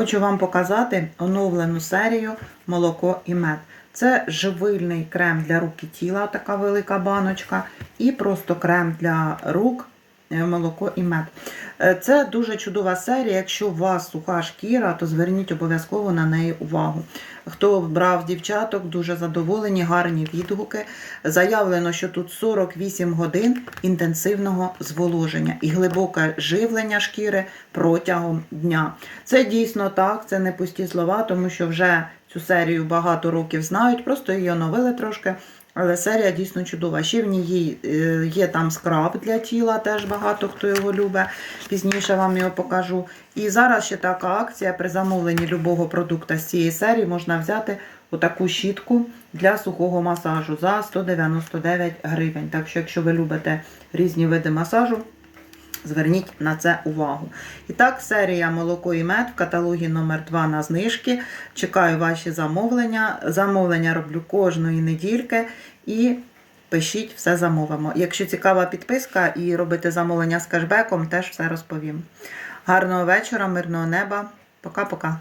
Хочу вам показати оновлену серію молоко і мед. Це живильний крем для рук і тіла, така велика баночка, і просто крем для рук, е, молоко і мед. Е, Це дуже чудова серія. Якщо у вас суха шкіра, то зверніть обов'язково на неї увагу. Хто брав дівчаток, дуже задоволені, гарні відгуки. Заявлено, що тут 48 годин інтенсивного зволоження і глибоке живлення шкіри протягом дня. Це дійсно так, це не пусті слова, тому що вже цю серію багато років знають, просто її оновили трошки. Але серія дійсно чудова. Ще в ній е, є там скраб для тіла, теж багато хто його любить. Пізніше вам його покажу. І зараз ще така акція при замовленні любого продукту з цієї серії можна взяти отаку щітку для сухого масажу за 199 гривень. Так що, якщо ви любите різні види масажу, Зверніть на це увагу. І так, серія молоко і мед в каталогі номер 2 на знижки. Чекаю ваші замовлення. Замовлення роблю кожної недільки і пишіть, все замовимо. Якщо цікава підписка і робити замовлення з кешбеком, теж все розповім. Гарного вечора, мирного неба. Пока-пока.